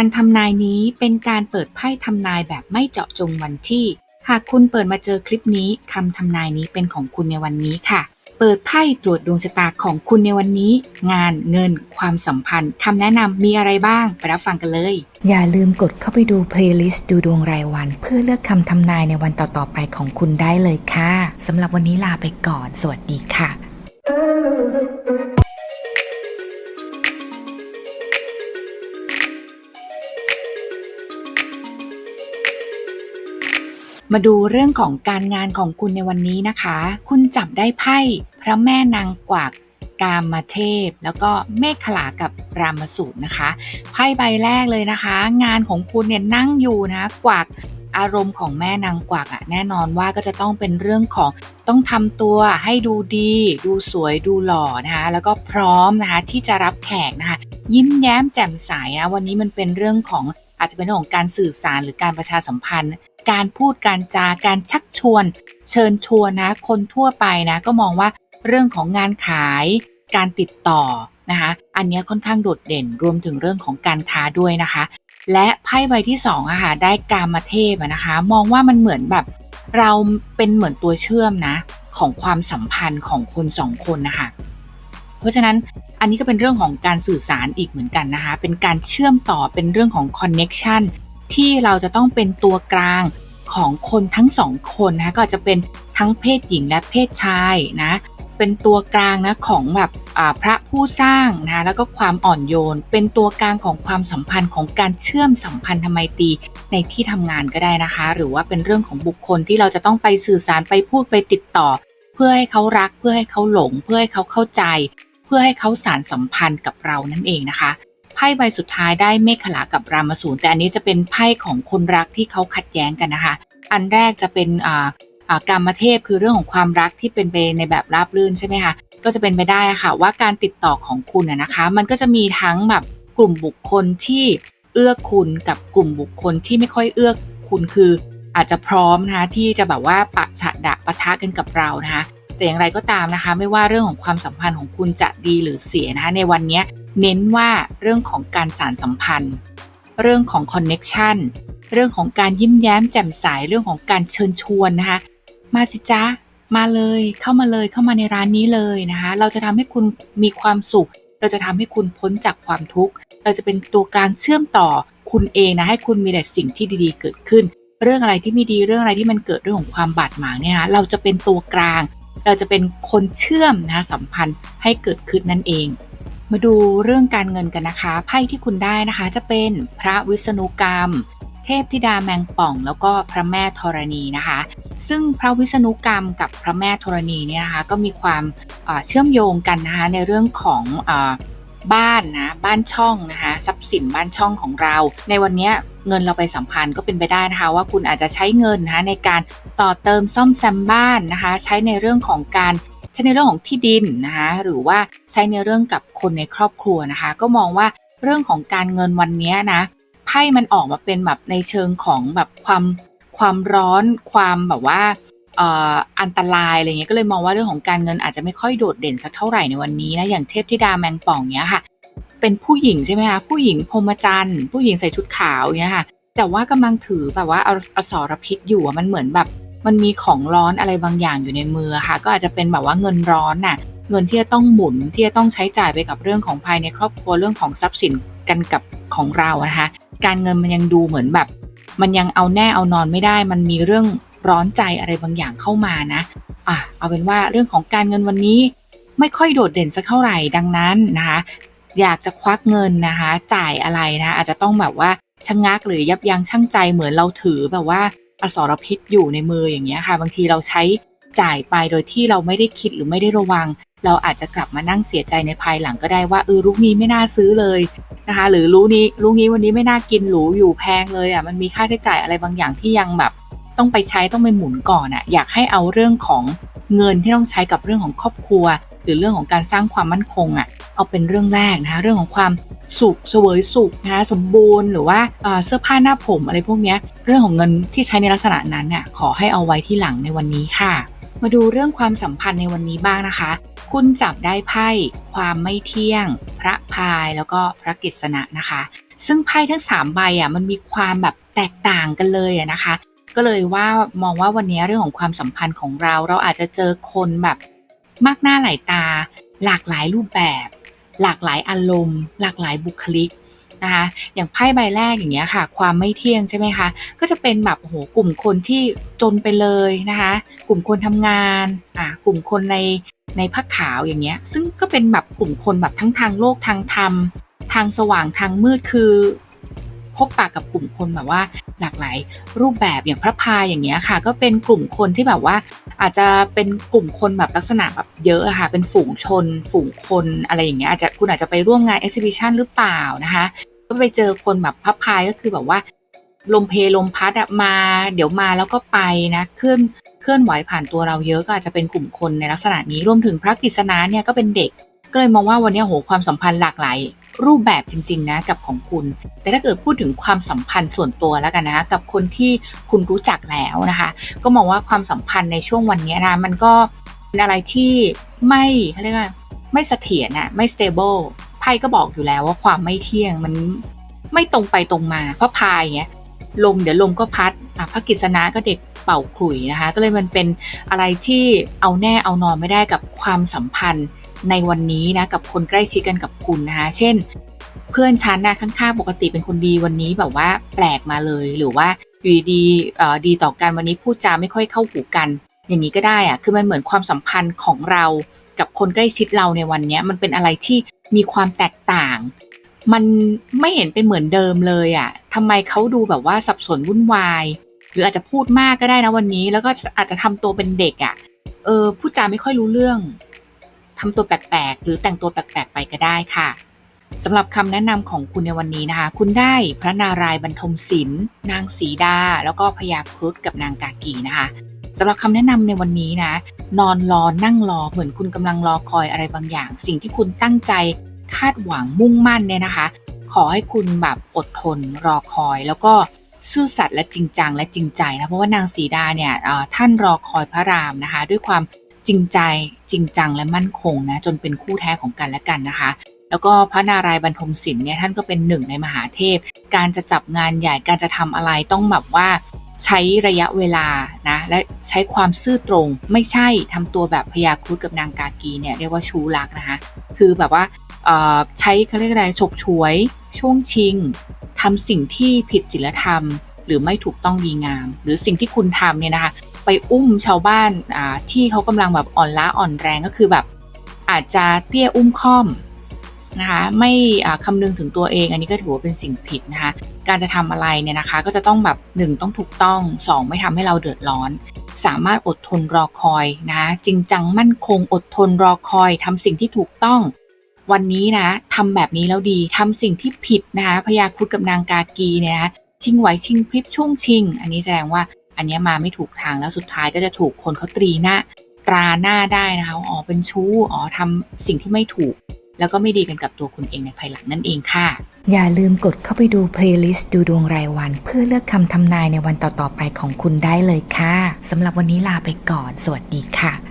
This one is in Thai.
การทำนายนี้เป็นการเปิดไพ่ทำนายแบบไม่เจาะจงวันที่ หากคุณเปิดมาเจอคลิปนี้คำทำนายนี้เป็นของคุณในวันนี้ค่ะ เปิดไพ่ตรวจดวงชะตาของคุณในวันนี้ งานเงิน ความสัมพันธ์คำแนะนำมีอะไรบ้างไปรับฟังกันเลย อย่าลืมกดเข้าไปดูเพลย์ลิสต์ดูดวงรายวัน เพื่อเลือกคำทำนายในวันต่อๆไปของคุณได้เลยค่ะสำหรับวันนี้ลาไปก่อน สวัสดีค่ะ มาดูเรื่องของการงานของคุณในวันนี้นะคะ คุณจับได้ไพ่พระแม่นางกวักกามาเทพ แล้วก็เมฆขลากับรามสูตรนะคะ ไพ่ใบแรกเลยนะคะ งานของคุณเนี่ยนั่งอยู่นะกวักอารมณ์ของแม่นางกวักอะแน่นอนว่าก็จะต้องเป็นเรื่องของต้องทำตัวให้ดูดี ดูสวยดูหล่อนะคะแล้วก็พร้อมนะคะที่จะรับแขกนะคะ ยิ้มแย้มแจ่มใสนะวันนี้มันเป็นเรื่องของอาจจะเป็นเรื่องของการสื่อสารหรือการประชาสัมพันธ์ การพูดการจาการชักชวน เชิญชวนนะ คนทั่วไปนะ ก็มองว่าเรื่องของงานขาย การติดต่อนะคะ อันนี้ค่อนข้างโดดเด่นรวมถึงเรื่องของการค้าด้วยนะคะ และไพ่ใบที่สองอะค่ะได้กามาเทพนะคะ มองว่ามันเหมือนแบบ เราเป็นเหมือนตัวเชื่อมนะของความสัมพันธ์ของคนสองคนนะคะเพราะฉะนั้นอันนี้ก็เป็นเรื่องของการสื่อสารอีกเหมือนกันนะคะ เป็นการเชื่อมต่อเป็นเรื่องของคอนเน็กชัน ที่เราจะต้องเป็นตัวกลางของคนทั้งสองคนนะก็จะเป็นทั้งเพศหญิงและเพศชายนะเป็นตัวกลางนะของแบบพระผู้สร้างนะแล้วก็ความอ่อนโยน เป็นตัวกลางของความสัมพันธ์ของการเชื่อมสัมพันธไมตรีในที่ทำงานก็ได้นะคะ หรือว่าเป็นเรื่องของบุคคลที่เราจะต้องไปสื่อสารไปพูดไปติดต่อ เพื่อให้เขารักเพื่อให้เขาหลง เพื่อให้เขาเข้าใจ เพื่อให้เขาสารสัมพันธ์กับเรานั่นเองนะคะ ไพ่ใบสุดท้ายได้เมฆขลากับรามสูรแต่อันนี้จะเป็นไพ่ของคนรักที่เขาขัดแย้งกันนะคะ อันแรกจะเป็นอ่าการมเทพคือเรื่องของความรักที่เป็นไปในแบบราบรื่นใช่ไหมคะก็จะเป็นไปได้ค่ะว่าการติดต่อของคุณนะคะ มันก็จะมีทั้งแบบกลุ่มบุคคลที่เอื้อคุณกับกลุ่มบุคคลที่ไม่ค่อยเอื้อคุณคืออาจจะพร้อมนะคะที่จะแบบว่าปะฉะดะปะทะกันกับเรานะคะ แต่อย่างไรก็ตามนะคะ ไม่ว่าเรื่องของความสัมพันธ์ของคุณจะดีหรือเสียนะคะในวันนี้เน้นว่าเรื่องของการสารสัมพันธ์ เรื่องของคอนเน็กชันเรื่องของการยิ้มแย้มแจ่มใสเรื่องของการเชิญชวนนะคะมาสิจ๊ะมาเลยเข้ามาเลยเข้ามาในร้านนี้เลยนะคะเราจะทำให้คุณมีความสุข เราจะทำให้คุณพ้นจากความทุกข์ เราจะเป็นตัวกลางเชื่อมต่อคุณเองนะให้คุณมีแต่สิ่งที่ดีๆ เกิดขึ้น เรื่องอะไรที่ไม่ดีเรื่องอะไรที่มันเกิดเรื่องของความบาดหมางเนี่ยนะเราจะเป็นตัวกลาง เราจะเป็นคนเชื่อมนะสัมพันธ์ให้เกิดขึ้นนั่นเอง มาดูเรื่องการเงินกันนะคะ ไพ่ที่คุณได้นะคะจะเป็นพระวิษณุกรรม เทพธิดาแมงป่อง แล้วก็พระแม่ธรณีนะคะ ซึ่งพระวิษณุกรรมกับพระแม่ธรณีเนี่ยนะคะก็มีความเชื่อมโยงกันนะคะในเรื่องของ บ้านนะบ้านช่องนะคะทรัพย์สินบ้านช่องของเรา ในวันนี้เงินเราไปสัมพันธ์ก็เป็นไปได้นะคะ ว่าคุณอาจจะใช้เงินนะคะในการต่อเติมซ่อมแซมบ้านนะคะ ใช้ในเรื่องของการใช้ในเรื่องของที่ดินนะคะหรือว่าใช้ในเรื่องกับคนในครอบครัวนะคะ ก็มองว่าเรื่องของการเงินวันนี้นะไพ่มันออกมาเป็นแบบในเชิงของแบบความความร้อนความแบบว่า อันตรายอะไรเงี้ยก็เลยมองว่าเรื่องของการเงินอาจจะไม่ค่อยโดดเด่นสักเท่าไหร่ในวันนี้นะอย่างเทพธิดาแมงป่องเนี้ยค่ะ เป็นผู้หญิงใช่ไหมคะผู้หญิงพรมจรรย์ผู้หญิงใส่ชุดขาวเนี้ยค่ะ แต่ว่ากำลังถือแบบว่าอสรพิษอยู่มันเหมือนแบบ มันมีของร้อนอะไรบางอย่างอยู่ในมือค่ะ ก็อาจจะเป็นแบบว่าเงินร้อนน่ะเงินที่จะต้องหมุนที่จะต้องใช้จ่ายไปกับเรื่องของภายในครอบครัวเรื่องของทรัพย์สินกันกับของเรานะคะ การเงินมันยังดูเหมือนแบบ มันยังเอาแน่เอานอนไม่ได้ มันมีเรื่อง ร้อนใจอะไรบางอย่างเข้ามานะอะเอาเป็นว่าเรื่องของการเงินวันนี้ไม่ค่อยโดดเด่นสักเท่าไหร่ดังนั้นนะคะอยากจะควักเงินนะคะ จ่ายอะไรนะอาจจะต้องแบบว่าชะงงักหรือยับยั้งชั่งใจเหมือนเราถือแบบว่าอสรพิษอยู่ในมืออย่างเงี้ยค่ะ บางทีเราใช้จ่ายไปโดยที่เราไม่ได้คิดหรือไม่ได้ระวัง เราอาจจะกลับมานั่งเสียใจในภายหลังก็ได้ว่าเออลูกนี้ไม่น่าซื้อเลยนะคะ หรือลูกนี้ลูกนี้วันนี้ไม่น่ากินหรูอยู่แพงเลยอะมันมีค่าใช้จ่ายอะไรบางอย่างที่ยังแบบ ต้องไปใช้ต้องไปหมุนก่อนอะอยากให้เอาเรื่องของเงินที่ต้องใช้กับเรื่องของครอบครัว หรือเรื่องของการสร้างความมั่นคงอะเอาเป็นเรื่องแรกนะคะเรื่องของความสุขเสวยสุขนะคะสมบูรณ์หรือว่าเสื้อผ้าหน้าผมอะไรพวกนี้เรื่องของเงินที่ใช้ในลักษณะนั้นเนี่ยขอให้เอาไว้ที่หลังในวันนี้ค่ะ มาดูเรื่องความสัมพันธ์ในวันนี้บ้างนะคะ คุณจับได้ไพ่ความไม่เที่ยง พระพายแล้วก็พระกฤษณะนะคะ ซึ่งไพ่ทั้งสามใบอะมันมีความแบบแตกต่างกันเลยอะนะคะ ก็เลยว่ามองว่าวันนี้เรื่องของความสัมพันธ์ของเรา เราอาจจะเจอคนแบบมากหน้าหลายตา หลากหลายรูปแบบ หลากหลายอารมณ์ หลากหลายบุคลิกนะคะอย่างไพ่ใบแรกอย่างเงี้ยค่ะ ความไม่เที่ยงใช่ไหมคะ ก็จะเป็นแบบโอ้โหกลุ่มคนที่จนไปเลยนะคะ กลุ่มคนทำงานอะกลุ่มคนในในผ้าขาวอย่างเงี้ย ซึ่งก็เป็นแบบกลุ่มคนแบบทั้งทางโลกทางธรรม ทางสว่างทางมืดคือ พบปะกับกลุ่มคนแบบว่าหลากหลายรูปแบบอย่างพระพายอย่างเงี้ยค่ะ ก็เป็นกลุ่มคนที่แบบว่า อาจจะเป็นกลุ่มคนแบบลักษณะแบบเยอะอะค่ะ เป็นฝูงชน ฝูงคนอะไรอย่างเงี้ยอาจจะคุณอาจจะไปร่วมงาน exhibition หรือเปล่านะคะก็ไปเจอคนแบบพับพายก็คือแบบว่าลมเพลลมพัดอะมา เดี๋ยวมาแล้วก็ไปนะเคลื่อนเคลื่อนไหวผ่านตัวเราเยอะก็อาจจะเป็นกลุ่มคนในลักษณะนี้รวมถึงพระกฤษณะเนี่ยก็เป็นเด็ก ก็เลยมองว่าวันนี้โหความสัมพันธ์หลากหลาย รูปแบบจริง ๆ นะกับของคุณ แต่ถ้าเกิดพูดถึงความสัมพันธ์ส่วนตัวแล้วกันนะคะกับคนที่คุณรู้จักแล้วนะคะ ก็มองว่าความสัมพันธ์ในช่วงวันนี้นะมันก็เป็นอะไรที่ไม่เขาเรียกว่าไม่เสถียรนะไม่ stable ไพ่ก็บอกอยู่แล้วว่าความไม่เที่ยงมันไม่ตรงไปตรงมา เพราะพายเงี้ยลมเดี๋ยวลมก็พัดอะพระกฤษณะก็เด็กเป่าขลุ่ยนะคะ ก็เลยมันเป็นอะไรที่เอาแน่เอานอนไม่ได้กับความสัมพันธ์ ในวันนี้นะกับคนใกล้ชิดกันกับคุณนะคะ เช่น เพื่อนฉันนะข้างๆปกติเป็นคนดีวันนี้แบบว่าแปลกมาเลย หรือว่าอยู่ดีๆดีต่อกันวันนี้พูดจาไม่ค่อยเข้าหูกัน อย่างนี้ก็ได้อะคือมันเหมือนความสัมพันธ์ของเรากับคนใกล้ชิดเราในวันนี้มันเป็นอะไรที่มีความแตกต่าง มันไม่เห็นเป็นเหมือนเดิมเลยอะทำไมเขาดูแบบว่าสับสนวุ่นวาย หรืออาจจะพูดมากก็ได้นะวันนี้ แล้วก็อาจจะทำตัวเป็นเด็กอะเออพูดจาไม่ค่อยรู้เรื่อง ทำตัวแปลกๆ หรือแต่งตัวแปลกๆ ไปก็ได้ค่ะสำหรับคำแนะนำของคุณในวันนี้นะคะ คุณได้พระนารายณ์บรรทมศิลป์นางสีดา แล้วก็พญาครุฑกับนางกากีนะคะสำหรับคำแนะนำในวันนี้นะ นอนรอนั่งรอเหมือนคุณกำลังรอคอยอะไรบางอย่าง สิ่งที่คุณตั้งใจคาดหวังมุ่งมั่นเนี่ยนะคะ ขอให้คุณแบบอดทนรอคอย แล้วก็ซื่อสัตย์และจริงจังและจริงใจนะเพราะว่านางสีดาเนี่ยท่านรอคอยพระรามนะคะ ด้วยความ จริงใจจริงจังและมั่นคงนะจนเป็นคู่แท้ของกันและกันนะคะ แล้วก็พระนารายณ์บรรทมศิลป์เนี่ยท่านก็เป็นหนึ่งในมหาเทพ การจะจับงานใหญ่การจะทำอะไรต้องแบบว่าใช้ระยะเวลานะและใช้ความซื่อตรง ไม่ใช่ทำตัวแบบพยาครุฑกับนางกากีเนี่ยเรียกว่าชูรักนะคะ คือแบบว่าใช้เขาเรียกอะไรฉกฉวย ช่วงชิงทำสิ่งที่ผิดศีลธรรม หรือไม่ถูกต้องดีงาม หรือสิ่งที่คุณทำเนี่ยนะคะ ไปอุ้มชาวบ้านอ่าที่เขากำลังแบบอ่อนล้าอ่อนแรงก็คือแบบ อาจจะเตี้ยอุ้มค่อมนะคะไม่คำนึงถึงตัวเองอันนี้ก็ถือว่าเป็นสิ่งผิดนะคะการจะทำอะไรเนี่ยนะคะ ก็จะต้องแบบหนึ่งต้องถูกต้องสองไม่ทำให้เราเดือดร้อน สามารถอดทนรอคอยนะคะจริงจังมั่นคงอดทนรอคอยทำสิ่งที่ถูกต้อง วันนี้นะทำแบบนี้แล้วดีทำสิ่งที่ผิดนะคะพญาครุฑกับนางกากีเนี่ยนะะชิงไหวชิงพริบช่วงชิง อันนี้แสดงว่า อันเนี้ยมาไม่ถูกทางแล้วสุดท้ายก็จะถูกคนเขาตรีหน้าตราหน้าได้นะคะอ๋อเป็นชู้อ๋อทำสิ่งที่ไม่ถูก แล้วก็ไม่ดีกันกับตัวคุณเองในภายหลังนั่นเองค่ะ อย่าลืมกดเข้าไปดูเพลย์ลิสต์ดูดวงรายวัน เพื่อเลือกคำทำนายในวันต่อๆไปของคุณได้เลยค่ะสำหรับวันนี้ลาไปก่อน สวัสดีค่ะ